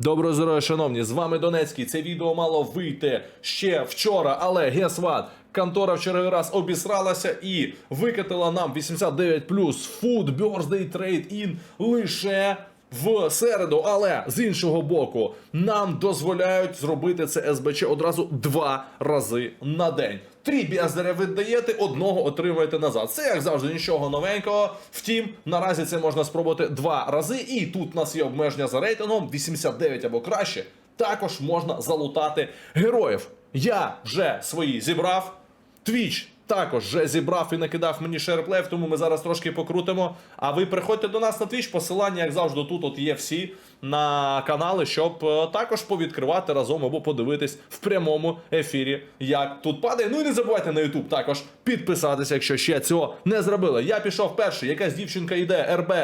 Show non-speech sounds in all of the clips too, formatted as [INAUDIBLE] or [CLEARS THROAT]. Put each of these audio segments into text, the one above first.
Доброго здоров'я, шановні! З вами Донецький. Це відео мало вийти ще вчора, але what? Контора в черговий раз обісралася і викатила нам 89 Food Birthday Trade-In лише в середу. Але з іншого боку, нам дозволяють зробити це СБЧ одразу два рази на день. Три бездаря віддаєте, одного отримуєте назад. Це як завжди нічого новенького. Втім, наразі це можна спробувати два рази. І тут у нас є обмеження за рейтингом 89 або краще. Також можна залутати героїв. Я вже свої зібрав. Твіч також зібрав і накидав мені шерплев, тому ми зараз трошки покрутимо. А ви приходьте до нас на Твіч, посилання, як завжди, тут от є всі на канали, щоб е, також повідкривати разом або подивитись в прямому ефірі, як тут падає. Ну і не забувайте на YouTube також підписатися, якщо ще цього не зробили. Я пішов перший, якась дівчинка йде, РБ.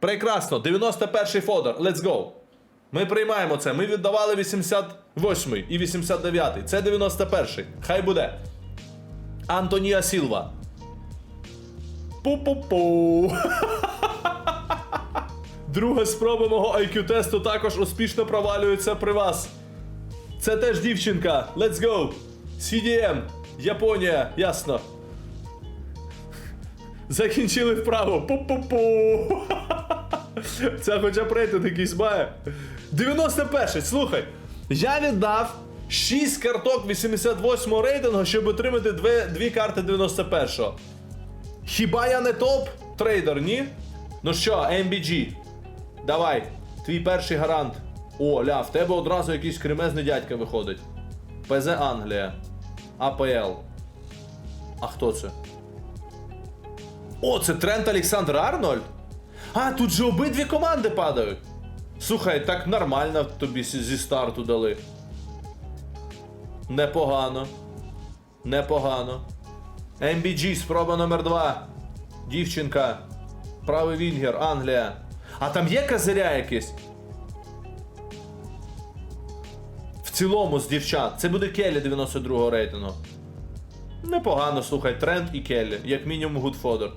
Прекрасно, 91-й фодер, let's go. Ми приймаємо це. Ми віддавали 88-й і 89-й. Це 91-й. Хай буде. Антонія Сілва. Пу-пу-пу. [LAUGHS] Друга спроба мого IQ-тесту також успішно провалюється при вас. Це теж дівчинка. Let's go. CDM. Японія. Ясно. [LAUGHS] Закінчили вправо. Пу-пу-пу. [LAUGHS] Це хоча б рейтинг якийсь має. 91-й, слухай. Я віддав 6 карток 88 го рейтингу, щоб отримати дві, дві карти 91-го. Хіба я не топ трейдер, ні? Ну що, MBG, давай, твій перший гарант. О, ля, в тебе одразу якийсь кремезний дядька виходить. ПЗ Англія. АПЛ. А хто це? О, це Трент Олександр Арнольд? А, тут же обидві команди падають. Слухай, так нормально тобі зі старту дали. Непогано. Непогано. MBG, спроба номер 2. Дівчинка. Правий Вінгер, Англія. А там є козиря якийсь? В цілому з дівчат. Це буде Келлі 92-го рейтингу. Непогано, слухай, Тренд і Келлі. Як мінімум Гудфодер.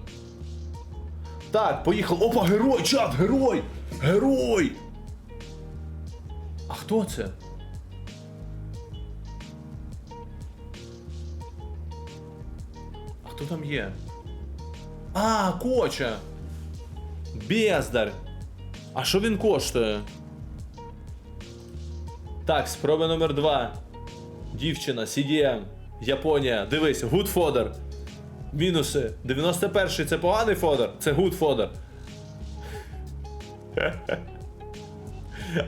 Так, поїхав. Опа, герой, чат, герой! Герой! А хто це? Хто там є? А, коча! Бездар! А що він коштує? Так, спроба номер 2. Дівчина, CDM, Японія. Дивись, good fodder. Мінуси. 91-й це поганий фодер, це good фодер.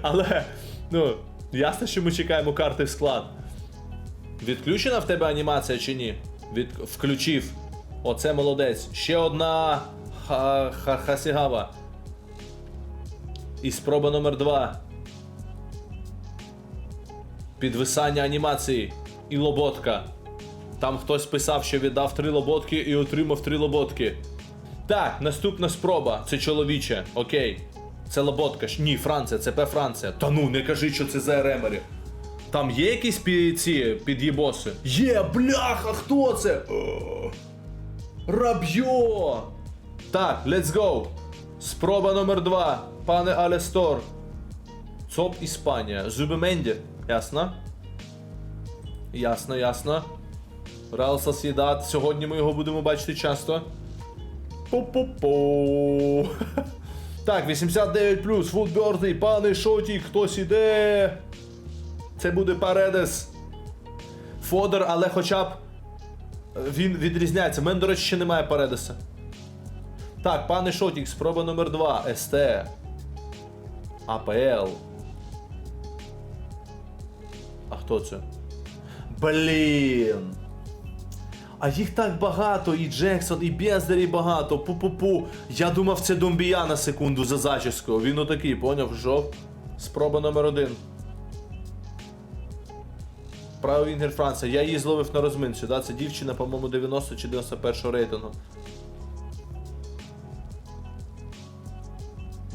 Але, ну, ясно, що ми чекаємо карти в склад. Відключена в тебе анімація чи ні? Від... Включив. Оце молодець. Ще одна ха... Ха... Хасігава. І спроба номер 2. Підвисання анімації. І лоботка. Там хтось писав, що віддав три лоботки і отримав три лоботки. Так, наступна спроба. Це чоловіче. Окей. Це лоботка. Ні, Франція, це П Франція. Та ну, не кажи, що це за ремері. Там є якісь пі- ці під'єбоси? Є, бляха, хто це? Раб'йо! Так, let's go. Спроба номер два. Пане Алестор. ЦОП Іспанія. Зубименді. Ясно? Ясно, ясно. Реал Сосідат. Сьогодні ми його будемо бачити часто. Пу-пу-пу. Так, 89 плюс, футбердий, пане Шотік, хтось іде. Це буде Паредес. Фодер, але хоча б він відрізняється. У до речі, ще немає Паредеса. Так, пане Шотік, спроба номер 2. СТ. АПЛ. А хто це? Блін. А їх так багато, і Джексон, і Бездарі багато. Пу-пу-пу. Я думав, це Домбія на секунду за зачіскою. Він отакий, поняв, жов. Спроба номер один. Право Вінгер Франція. Я її зловив на розминці, да? Це дівчина, по-моєму, 90 чи 91 рейтингу.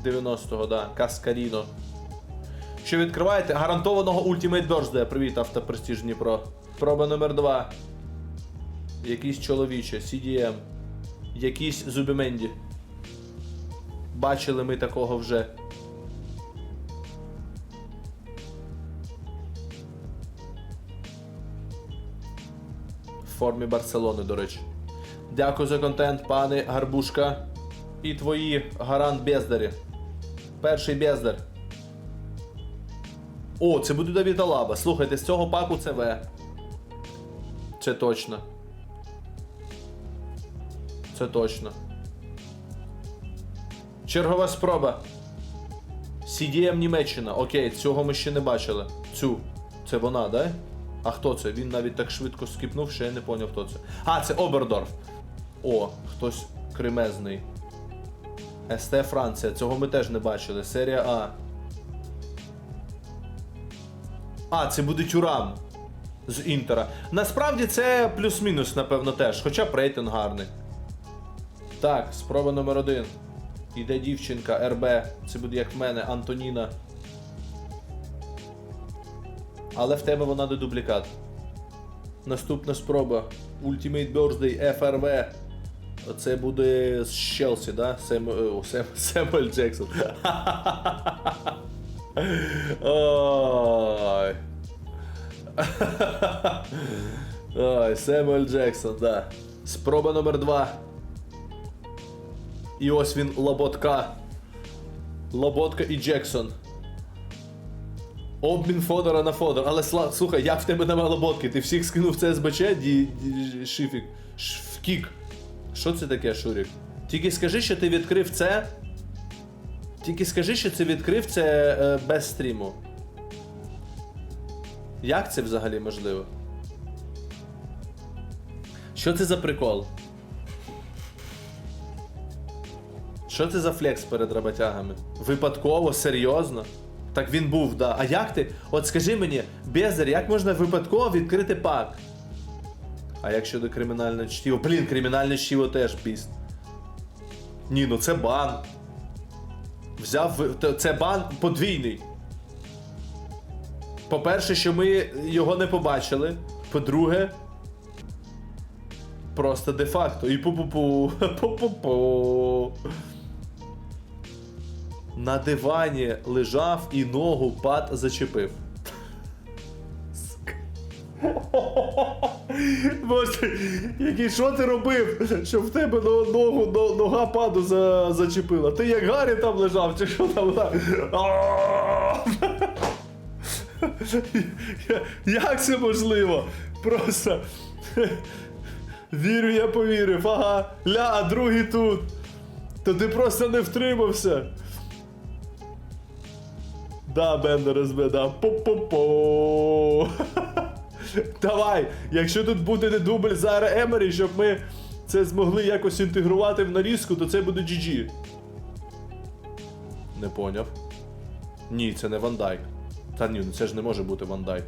90-го, да. Каскаріно. Що відкриваєте? Гарантованого Ultimate Birthday. Привіт, автопрестиж Дніпро. Проба номер 2. Якийсь чоловіче, CDM. Якийсь Зубіменді. Бачили ми такого вже. Формі Барселони, до речі. Дякую за контент, пане Гарбушка. І твої гарант бездарі. Перший бездар. О, це буде Давід Алаба. Слухайте, з цього паку це В. Це точно. Це точно. Чергова спроба. CDM Німеччина. Окей, цього ми ще не бачили. Цю. Це вона, да? А хто це? Він навіть так швидко скіпнув, що я не поняв, хто це. А, це Обердорф. О, хтось кремезний. СТ Франція. Цього ми теж не бачили. Серія А. А, це буде Тюрам з Інтера. Насправді це плюс-мінус, напевно, теж, хоча б рейтинг гарний. Так, спроба номер один. Іде дівчинка РБ. Це буде як в мене, Антоніна. Але в тебе вона не дублікат. Наступна спроба. Ultimate Birthday FRV. Це буде з Челсі, да? Сем... о, Сем... [LAUGHS] Семуель Джексон. [LAUGHS] Ой. [LAUGHS] Ой, Семуель Джексон, да. Спроба номер два. І ось він Лоботка. Лоботка і Джексон. Обмін Фодора на Фодор. Але сла... слухай, як в тебе нема лоботки? Ти всіх скинув в СБЧ, ді... ді... Шифік. Шфкік. Що це таке, Шурік? Тільки скажи, що ти відкрив це. Тільки скажи, що ти відкрив це е, без стріму. Як це взагалі можливо? Що це за прикол? Що це за флекс перед роботягами? Випадково, серйозно? Так він був, да. А як ти? От скажи мені, Безер, як можна випадково відкрити пак? А як щодо кримінального чтіво? Блін, кримінальне чтіво теж біст. Ні, ну це бан. Взяв. Це бан подвійний. По-перше, що ми його не побачили. По-друге. Просто де-факто. І пу-пу-пу. [LAUGHS] Пу-пу-пу. На дивані лежав і ногу пад зачепив. [LAUGHS] Боже, який що ти робив, щоб в тебе но- ногу, нога паду за, зачепила? Ти як Гаррі там лежав, чи що там? [LAUGHS] Як це можливо? Просто [LAUGHS] вірю, я повірив. Ага, ля, а другий тут. То ти просто не втримався. Да, Бендер СБ, да. По-по-по. [LAUGHS] Давай, якщо тут буде не дубль Зара Емері, щоб ми це змогли якось інтегрувати в нарізку, то це буде GG. Не поняв. Ні, це не Ван Дайк. Та ні, ну це ж не може бути Ван Дайк.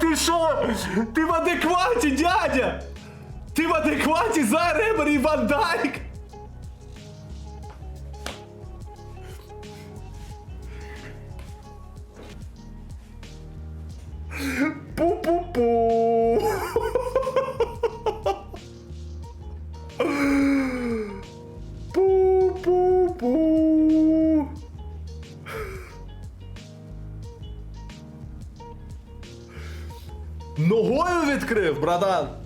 Ти що? Ти в адекваті, дядя! Ти в адекваті за Ремер і Ван Дайк! Пу-пу-пу! Пу-пу-пу! Ногою відкрив, братан.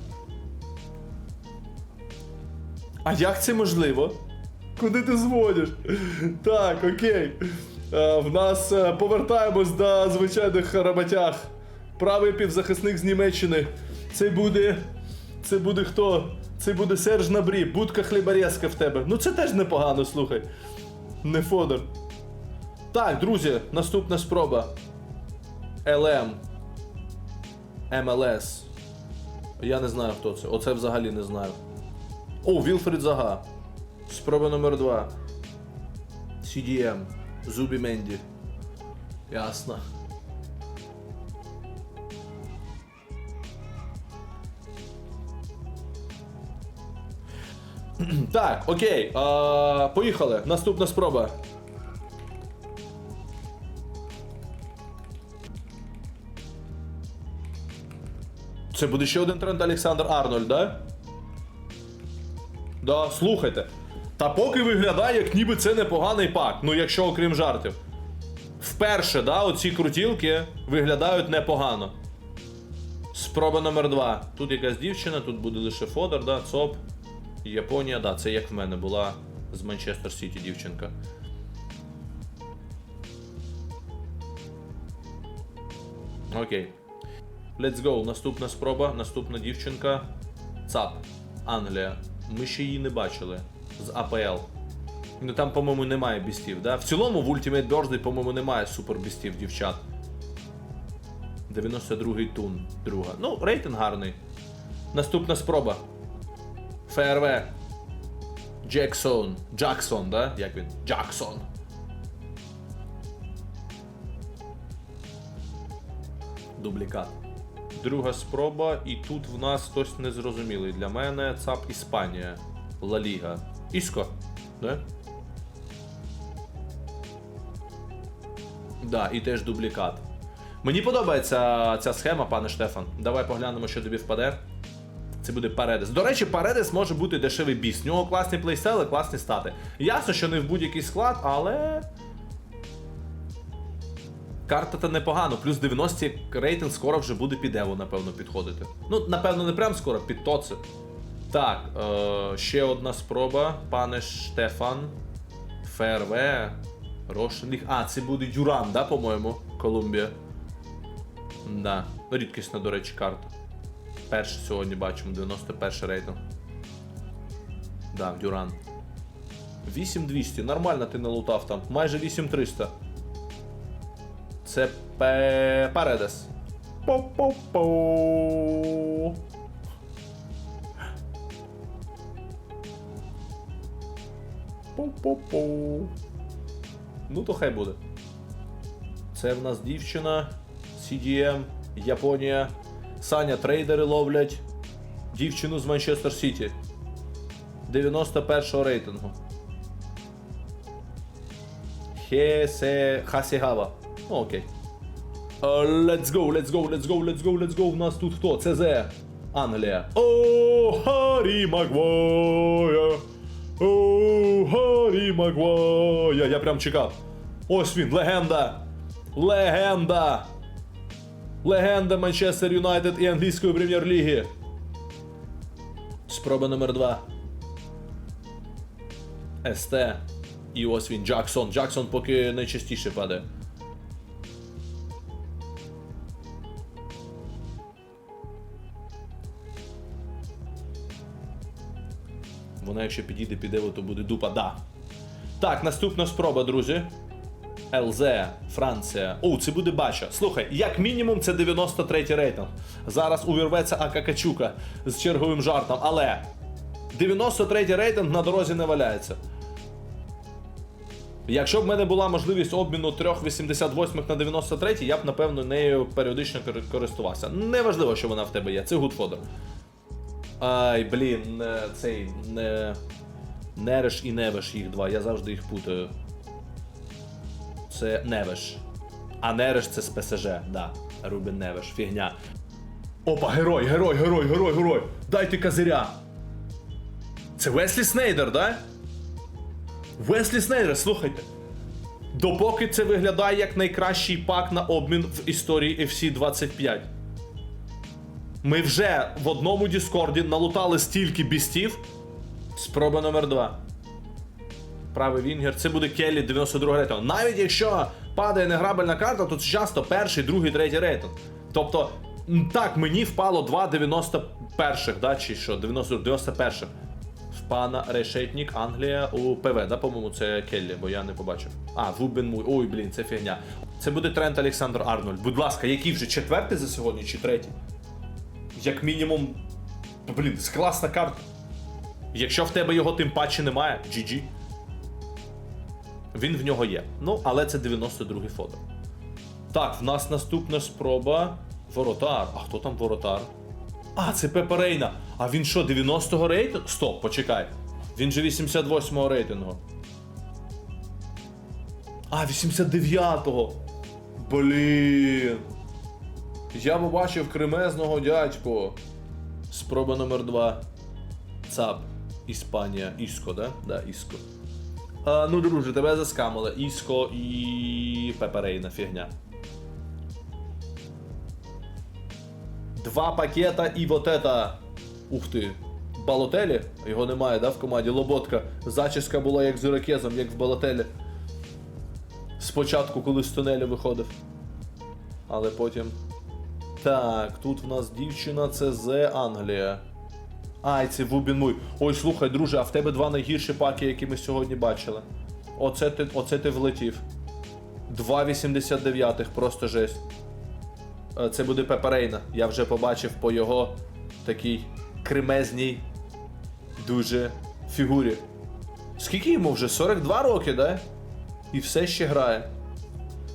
А як це можливо? Куди ти зводиш? Так, окей. Е, в нас е, повертаємось до звичайних роботяг. Правий півзахисник з Німеччини. Це буде. Це буде хто? Це буде Серж Набрі, будка хліборезка в тебе. Ну це теж непогано, слухай. Не Фодор. Так, друзі, наступна спроба. ЛМ. МЛС. Я не знаю, хто це. Оце взагалі не знаю. О, Вілфрід Зага. Спроба номер 2. CDM. Зубі Менді. Ясно. [CLEARS THROAT] Так, окей. А, поїхали. Наступна спроба. Це буде ще один тренд Олександр Арнольд, да? Да, слухайте. Та поки виглядає, як ніби це непоганий пак, ну якщо окрім жартів. Вперше, да, оці крутілки виглядають непогано. Спроба номер два. Тут якась дівчина, тут буде лише Фодор, да, ЦОП. Японія, да, це як в мене була з Манчестер Сіті дівчинка. Окей. Let's go. Наступна спроба, наступна дівчинка. ЦАП. Англія. Ми ще її не бачили. З АПЛ. Ну там, по-моєму, немає бістів, да? В цілому в Ultimate Birthday, по-моєму, немає супер бістів дівчат. 92-й тун, друга. Ну, рейтинг гарний. Наступна спроба. ФРВ. Джексон. Джаксон, да? Як він? Джаксон. Дублікат. Друга спроба, і тут в нас хтось незрозумілий. Для мене ЦАП Іспанія. Ла Ліга. Іско, да? Да, і теж дублікат. Мені подобається ця схема, пане Штефан. Давай поглянемо, що тобі впаде. Це буде Паредес. До речі, Паредес може бути дешевий біс. В нього класні плейстели, класні стати. Ясно, що не в будь-який склад, але. Карта та непогано, плюс 90 рейтинг скоро вже буде під Ево, напевно, підходити. Ну, напевно, не прям скоро, під Тоце. Так, е, ще одна спроба, пане Штефан. ФРВ. Рошенліг. А, це буде Дюран, да, по-моєму, Колумбія. Да. Ну, рідкісна, до речі, карта. Перше сьогодні бачимо, 91 рейтинг. Да, Дюран. 8200. Нормально ти налутав там. Майже 8300. Це пе... Паредес. По-по-по. По-по-по. Ну, то хай буде. Це в нас дівчина. CDM, Японія. Саня трейдери ловлять. Дівчину з Манчестер Сіті. 91-го рейтингу. Хесе Хасігава. Окей. Uh, let's go, let's go, let's go, let's go, let's go. У нас тут хто? ЦЗ. Англія. О, Харі Магуайр. О, Харі Магуайр. Я прям чекав. Ось він, легенда. Легенда. Легенда Манчестер Юнайтед і англійської прем'єр-ліги. Спроба номер 2. СТ. І ось він, Джаксон. Джаксон поки найчастіше падає. Вона, якщо підійде під Ево, то буде дупа. Да. Так, наступна спроба, друзі. ЛЗ, Франція. О, це буде бача. Слухай, як мінімум, це 93 й рейтинг. Зараз увірветься Акакачука з черговим жартом. Але 93 й рейтинг на дорозі не валяється. Якщо б в мене була можливість обміну 3,88 на 93, я б, напевно, нею періодично користувався. Неважливо, що вона в тебе є. Це гудфодер. Ай, блін, цей не. Нереш і Невеш їх два, я завжди їх путаю. Це Невеш. А Нереш це з ПСЖ, да. Рубін Невеш, фігня. Опа, герой, герой, герой, герой, герой. Дайте козиря. Це Веслі Снейдер, да? Веслі Снейдер, слухайте. Допоки це виглядає як найкращий пак на обмін в історії FC 25. Ми вже в одному Діскорді налутали стільки бістів. Спроба номер 2. Правий Вінгер. Це буде Келлі 92 рейтинг. Навіть якщо падає неграбельна карта, то це часто перший, другий, третій рейтинг. Тобто, так, мені впало 2 91-х, да, чи що, 90, 91-х. В пана Решетнік, Англія у ПВ, да, по-моєму, це Келлі, бо я не побачив. А, Вубен Муй. Ой, блін, це фігня. Це буде Трент Олександр Арнольд. Будь ласка, який вже четвертий за сьогодні чи третій? Як мінімум. Блін, це класна карта. Якщо в тебе його тим паче немає, GG. Він в нього є. Ну, але це 92-й фото. Так, в нас наступна спроба. Воротар. А хто там воротар? А, це Пепе Рейна. А він що, 90-го рейтингу? Стоп, почекай. Він же 88-го рейтингу. А, 89-го. Блін. Я побачив кремезного дядьку. Спроба номер 2. ЦАП. Іспанія. Іско, да? Да, Іско. А, ну, друже, тебе заскамили. Іско і Пеперейна фігня. Два пакета і вот это. Ух ти. Балотелі? Його немає, да, в команді. Лоботка. Зачіска була як з Іракезом, як в Балотелі. Спочатку, коли з тунелю виходив. Але потім. Так, тут в нас дівчина, це З Англія. Ай, це Вубін Муй. Ой, слухай, друже, а в тебе два найгірші паки, які ми сьогодні бачили. Оце ти, оце ти влетів. 2,89, просто жесть. Е, Це буде Пеперейна. Я вже побачив по його такій кремезній дуже фігурі. Скільки йому вже? 42 роки, да? І все ще грає.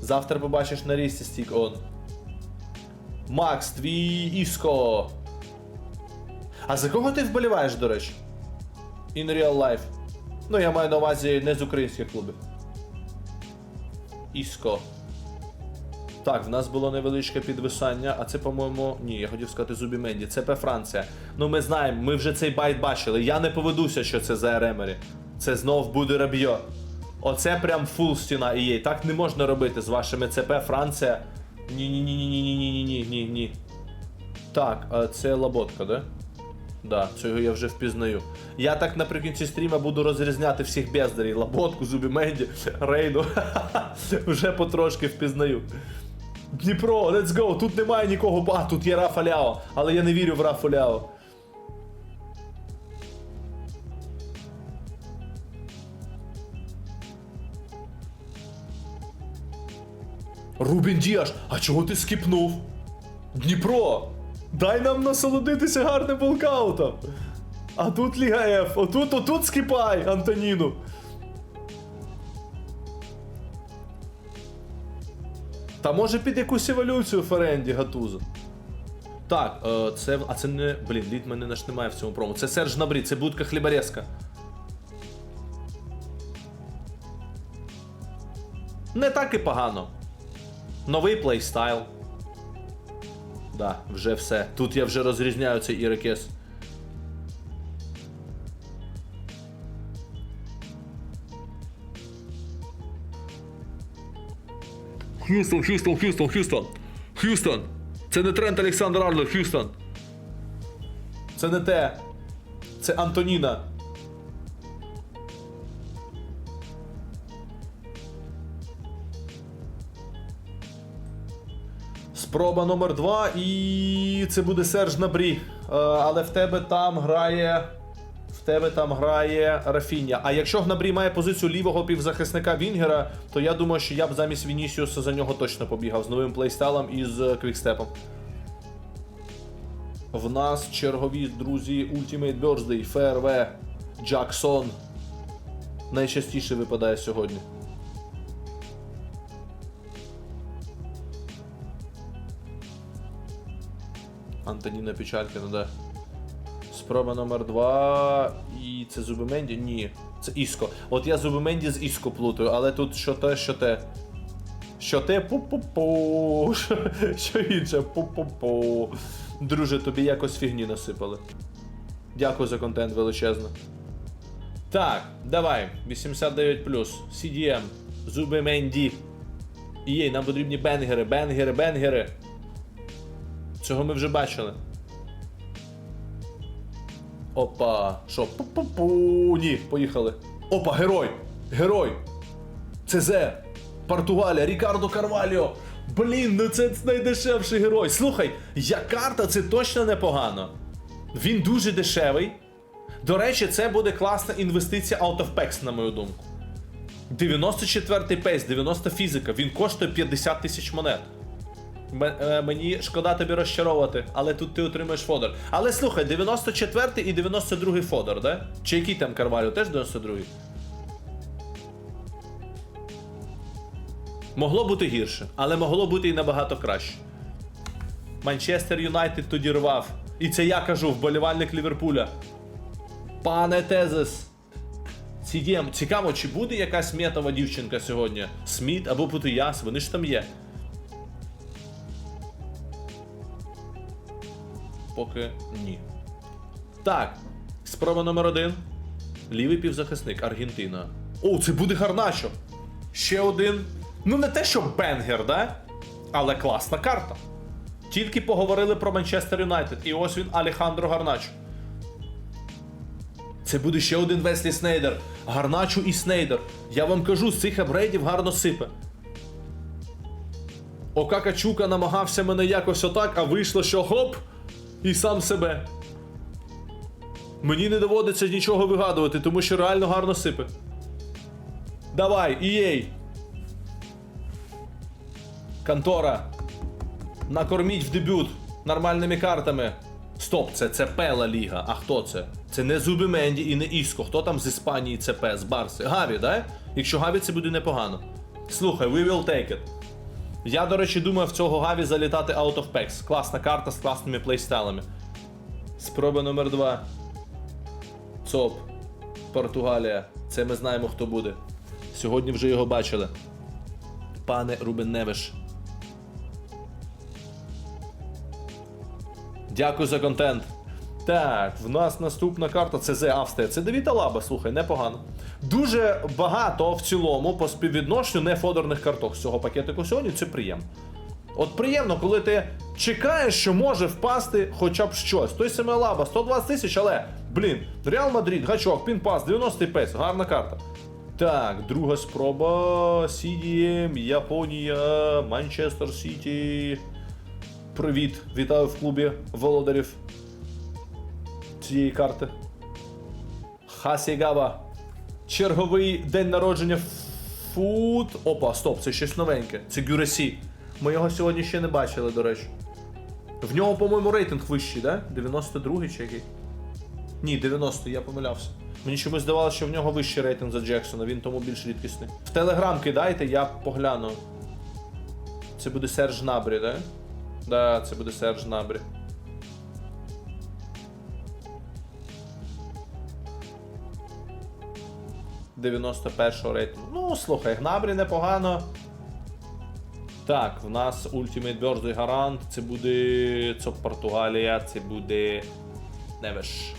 Завтра побачиш на рісті стік он. Макс, твій Іско. А за кого ти вболіваєш, до речі? In real life. Ну, я маю на увазі не з українських клубів. Іско. Так, в нас було невеличке підвисання, а це, по-моєму. Ні, я хотів сказати Зубі Менді. Це Франція. Ну ми знаємо, ми вже цей байт бачили. Я не поведуся, що це за Ремері. Це знов буде Рабьо. Оце прям фул стіна і Так не можна робити з вашими ЦП Франція. Ні, ні, ні, ні, ні, ні, ні, ні, ні, ні. Так, це Лаботка, да? Да, цього я вже впізнаю. Я так наприкінці стріма буду розрізняти всіх бездарів. Лаботку, Зубі Менді, Рейну. [LAUGHS] вже потрошки впізнаю. Дніпро, let's go! Тут немає нікого. А, тут є Рафа Ляо, але я не вірю в Рафа Ляо. Рубін Діаш, а чого ти скіпнув? Дніпро! Дай нам насолодитися гарним волкаутом! А тут Ліга Ф, отут, отут скіпай, Антоніну! Та може під якусь еволюцію Ференді Гатузо. Так, е, це. А це не. Блін, лід мене наш немає в цьому промо. Це Серж Набрі, це будка хліборезка. Не так і погано. Новий плейстайл. Да, вже все. Тут я вже розрізняю цей ірокез. Х'юстон, Х'юстон, Х'юстон, Х'юстон. Х'юстон. Це не Трент Олександр Арло, Х'юстон. Це не те. Це Антоніна. Спроба номер два, і це буде Серж Набрі. Е, але в тебе там грає. В тебе там грає Рафіння. А якщо Гнабрі має позицію лівого півзахисника Вінгера, то я думаю, що я б замість Вінісіуса за нього точно побігав з новим плейстайлом і з квікстепом. В нас чергові друзі Ultimate Birthday, ФРВ, Джаксон. Найчастіше випадає сьогодні. Антоніна Печалькіна, да. Спроба номер два. І це Зубименді? Ні. Це Іско. От я Зубименді з Іско плутаю, але тут що те, що те. Що те пу-пу-пу. Що, інше пу-пу-пу. Друже, тобі якось фігні насипали. Дякую за контент величезно. Так, давай. 89 CDM. Зубименді. Єй, нам потрібні бенгери, бенгери, бенгери. Цього ми вже бачили. Опа, що? Пу-пу-пу. Ні, поїхали. Опа, герой! Герой! ЦЗ! Португалія, Рікардо Карваліо! Блін, ну це найдешевший герой. Слухай, як карта це точно непогано. Він дуже дешевий. До речі, це буде класна інвестиція out of packs, на мою думку. 94 пейс, 90 фізика, він коштує 50 тисяч монет. Е, мені шкода тобі розчаровувати, але тут ти отримаєш фодор. Але слухай, 94 і 92 фодор, да? Чи який там Карвалю? Теж 92? Могло бути гірше, але могло бути і набагато краще. Манчестер Юнайтед тоді рвав. І це я кажу, вболівальник Ліверпуля. Пане Тезес. CDM, цікаво, чи буде якась метова дівчинка сьогодні? Сміт або Путияс, вони ж там є. Поки ні. Так, спроба номер один. Лівий півзахисник Аргентина. О, це буде гарначо. Ще один. Ну, не те, що бенгер, да? Але класна карта. Тільки поговорили про Манчестер Юнайтед. І ось він Алехандро Гарначо. Це буде ще один Веслі Снейдер. Гарначо і Снейдер. Я вам кажу, з цих апгрейдів гарно сипе. Окака Чука намагався мене якось отак, а вийшло, що хоп, і сам себе. Мені не доводиться нічого вигадувати, тому що реально гарно сипе. Давай, EA. Контора. Накорміть в дебют нормальними картами. Стоп, це ЦП Ла Ліга. А хто це? Це не Зубименді і не Іско. Хто там з Іспанії ЦП, з Барси? Гаві, да? Якщо Гаві, це буде непогано. Слухай, we will take it. Я, до речі, думаю в цього Гаві залітати out of packs. Класна карта з класними плейстайлами. Спроба номер 2 ЦОП. Португалія. Це ми знаємо, хто буде. Сьогодні вже його бачили. Пане Рубен Невиш. Дякую за контент. Так, в нас наступна карта це Зе Австрія. Це Девіта Лаба, слухай, непогано. Дуже багато в цілому по співвідношенню нефодерних карток з цього пакетику сьогодні. Це приємно. От приємно, коли ти чекаєш, що може впасти хоча б щось. Той самий Лаба, 120 тисяч, але, блін, Реал Мадрид, гачок, пінпас, 90 пейс, гарна карта. Так, друга спроба. CDM, Японія, Манчестер Сіті. Привіт, вітаю в клубі володарів цієї карти. Хасігава. Черговий день народження фут. Опа, стоп, це щось новеньке. Це Гюресі. Ми його сьогодні ще не бачили, до речі. В нього, по-моєму, рейтинг вищий, да? 92-й чи який? Ні, 90, й я помилявся. Мені чомусь здавалося, що в нього вищий рейтинг за Джексона, він тому більш рідкісний. В телеграм кидайте, я погляну. Це буде Серж Набрі, да? Да, це буде Серж Набрі. – 91 рейтингу. Ну, слухай, Гнабрі непогано. Так, в нас Ultimate Birthday Гарант, це буде. Це Португалія, це буде. Невеш.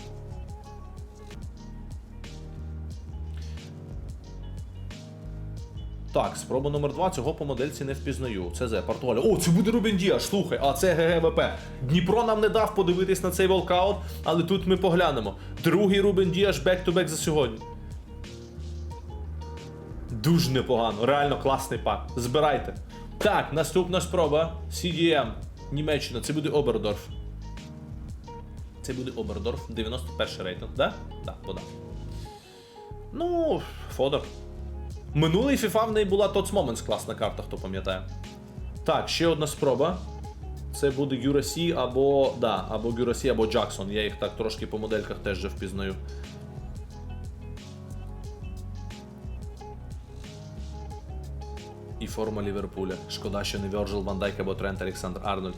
Так, спроба номер 2 цього по модельці не впізнаю. Це Зе, Португалія. О, це буде Рубін Діаш, слухай, а це ГГВП. Дніпро нам не дав подивитись на цей волкаут, але тут ми поглянемо. Другий Рубен Діаш бек-ту-бек за сьогодні. Дуже непогано, реально класний пак. Збирайте. Так, наступна спроба. CDM. Німеччина. Це буде Обердорф. Це буде Обердорф. 91 рейтинг, да? Так, подав. Ну, Фодор. Минулий FIFA в неї була Tots Moments класна карта, хто пам'ятає. Так, ще одна спроба. Це буде Гюрасі або. Да, або Гюрасі, або Джаксон. Я їх так трошки по модельках теж впізнаю. І форма Ліверпуля. Шкода, що не Вьорджил Ван Дайк або Трент Олександр Арнольд.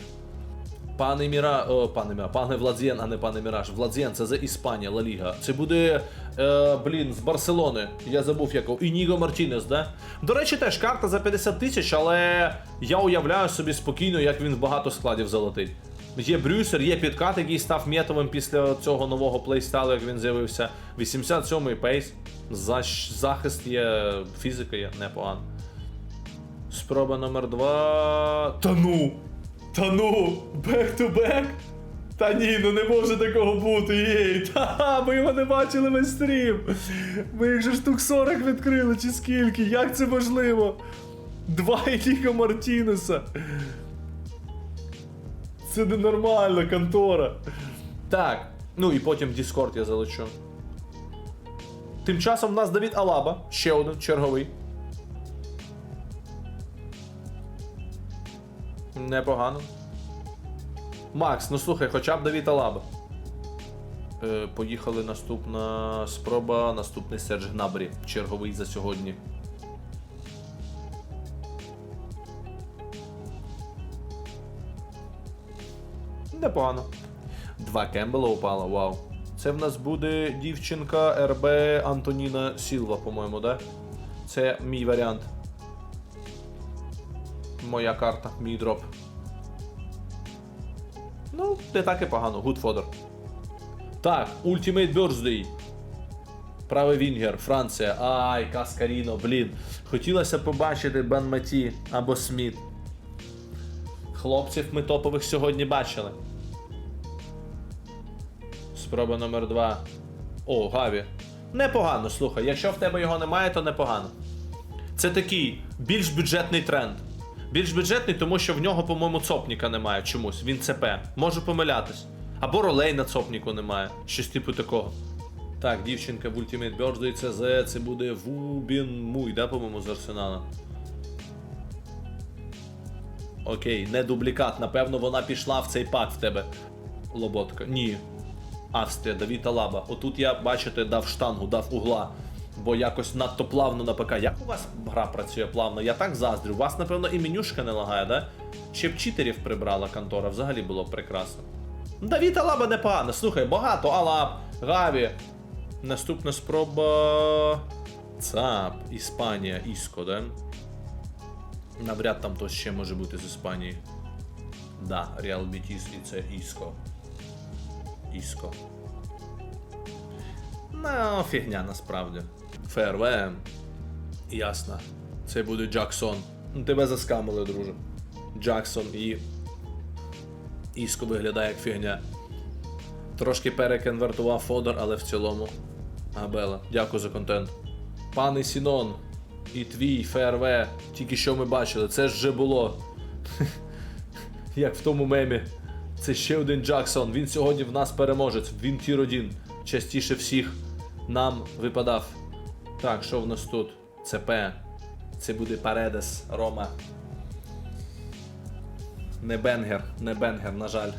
Пане Міра, о, пане Міра, пане Владзєн, а не пане Міраж. Владзєн, це за Іспанія, Ла Ліга. Це буде, е, блін, з Барселони. Я забув якого. Ініго Мартінес, да? До речі, теж карта за 50 тисяч, але я уявляю собі спокійно, як він багато складів залетить. Є Брюсер, є підкат, який став метовим після цього нового плейстайлу, як він з'явився. 87-й пейс. Захист є, фізика є, непогано. Спроба номер два. Та ну! Та ну! Бек-ту-бек? Та ні, ну не може такого бути. Єй! [LAUGHS] Та ми його не бачили весь стрім. Ми їх же штук 40 відкрили, чи скільки? Як це можливо? Два [LAUGHS] Еліка Мартінеса. Це ненормально, контора. Так, ну і потім Discord я залечу. Тим часом в нас Давід Алаба, ще один черговий. Непогано. Макс, ну слухай, хоча б Давід Алаба. Е, поїхали наступна спроба, наступний Серж Гнабрі, черговий за сьогодні. Непогано. Два Кембела упало, вау. Це в нас буде дівчинка РБ Антоніна Сілва, по-моєму, да? Це мій варіант. Моя карта, мій дроп. Ну, не так і погано, good fodder. Так, Ultimate Birthday. Правий Вінгер, Франція. Ай, Каскаріно, блін. Хотілося побачити Бен Маті або Сміт. Хлопців ми топових сьогодні бачили. Спроба номер два. О, Гаві. Непогано, слухай. Якщо в тебе його немає, то непогано. Це такий більш бюджетний тренд. Більш бюджетний, тому що в нього, по-моєму, цопніка немає чомусь. Він ЦП. Можу помилятись. Або ролей на цопніку немає. Щось типу такого. Так, дівчинка в Ultimate Birthday CZ, це буде Вубін Муй, да, по-моєму, з Арсенала. Окей, не дублікат. Напевно, вона пішла в цей пак в тебе. Лоботка. Ні. Австрія, Давід Алаба. Отут я, бачите, дав штангу, дав угла. Бо якось надто плавно на ПК. Як у вас гра працює плавно? Я так заздрю. У вас, напевно, і менюшка не лагає, да? Ще б читерів прибрала контора, взагалі було б прекрасно. Давід Алаба непогано. Слухай, багато Алаб, Гаві. Наступна спроба. ЦАП, Іспанія, Іско, да? Навряд там то ще може бути з Іспанії. Да, Реал Бітіс і це Іско. Іско. Ну, фігня насправді. ФРВ. Ясно. Це буде Джаксон. Ну, тебе заскамили, друже. Джаксон і. Іско виглядає як фігня. Трошки переконвертував Фодор, але в цілому. Габела, дякую за контент. Пане Сінон, і твій ФРВ, тільки що ми бачили, це ж вже було. [LAUGHS] Як в тому мемі. Це ще один Джаксон. Він сьогодні в нас переможець. Він тір один. Частіше всіх нам випадав. Так, що в нас тут? ЦП. Це буде Паредес, Рома. Не Бенгер, не Бенгер, на жаль.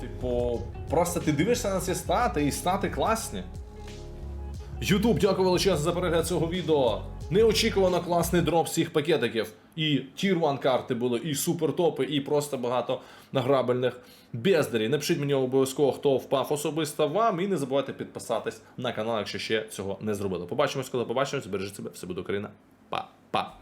Типу, просто ти дивишся на ці стати, і стати класні. Ютуб, дякую величезно за перегляд цього відео. Неочікувано класний дроп цих пакетиків. І Tier 1 карти були, і супер топи, і просто багато награбельних бездарів. Напишіть мені обов'язково, хто впав особисто вам. І не забувайте підписатись на канал, якщо ще цього не зробили. Побачимось, коли побачимось. Бережіть себе, все буде Україна. Па-па.